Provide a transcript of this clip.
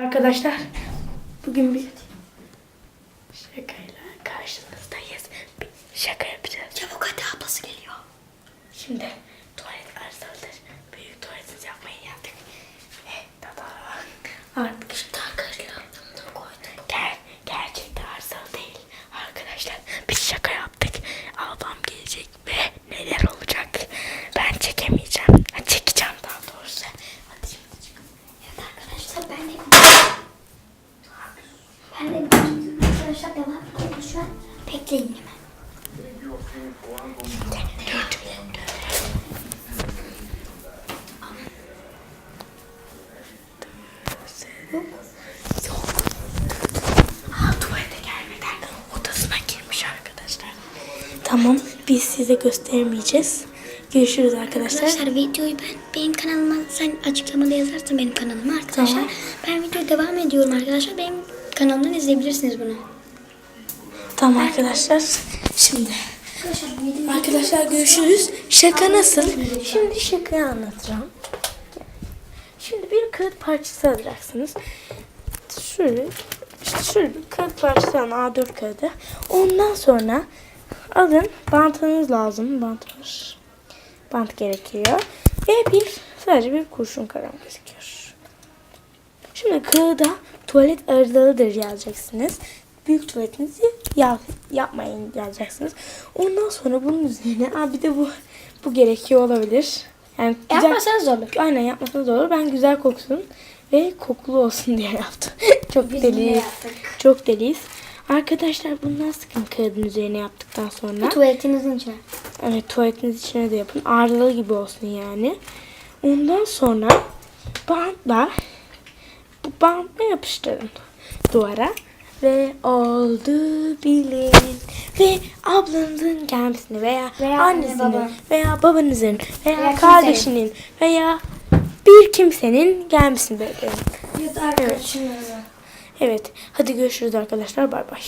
Arkadaşlar bugün bir şakayla karşınızdayız. Bir şaka yapacağız. Çabuk hadi ablası geliyor. Şimdi tuvalet arızalıdır. Büyük tuvaletinizi yapmayı yaptık. Ve tada artık işte arkadaşlar Ger gerçekten arızalı değil. Arkadaşlar biz şaka yaptık. Ablam gelecek ve neler olacak ben çekemeyeceğim. Ha, çekeceğim daha doğrusu. Hadi şimdi çıkalım. Evet arkadaşlar ben de ben de arkadaşlar devam ediyoruz şu an. Bekleyin hemen. Ha, tuvalete gelmeden odasına girmiş arkadaşlar. Tamam biz size göstermeyeceğiz. Görüşürüz arkadaşlar. Arkadaşlar videoyu ben benim kanalıma sen açıklamada yazarsan benim kanalıma arkadaşlar. Tamam. Ben videoya devam ediyorum arkadaşlar. Benim kanalımdan izleyebilirsiniz bunu. Tamam arkadaşlar. Şimdi Arkadaşlar görüşürüz. Şaka nasıl? Şimdi şakayı anlatacağım. Şimdi bir kağıt parçası alacaksınız. Şöyle işte şöyle bir kağıt parçası alın A4 kağıdı. Ondan sonra alın bantınız lazım. Bant var. Bant gerekiyor. Ve bir sadece bir kurşun kalem gerekiyor. Şimdi kağıda tuvalet arızalıdır yazacaksınız. Büyük tuvaletinizi yap, yapmayın yazacaksınız. Ondan sonra bunun üzerine Aa, bir de bu bu gerekiyor olabilir. Yani güzel, Yapmasanız olur. Aynen yapmasanız olur. Ben güzel koksun ve kokulu olsun diye yaptım. Çok Biz deliyiz. Çok deliyiz. Arkadaşlar bundan sıkın kağıdın üzerine yaptıktan sonra. Bu tuvaletinizin içine. Evet tuvaletiniz içine de yapın. Ağırlığı gibi olsun yani. Ondan sonra bantla bu bantla yapıştırın duvara. Ve oldu bilin. Ve ablanızın gelmesini veya, Veya anne, annesinin baba. veya babanızın veya, Veya kardeşinin veya bir kimsenin gelmesini bekleyin. Ya da arkadaşınızın. Evet. Hadi görüşürüz arkadaşlar. Bay bay.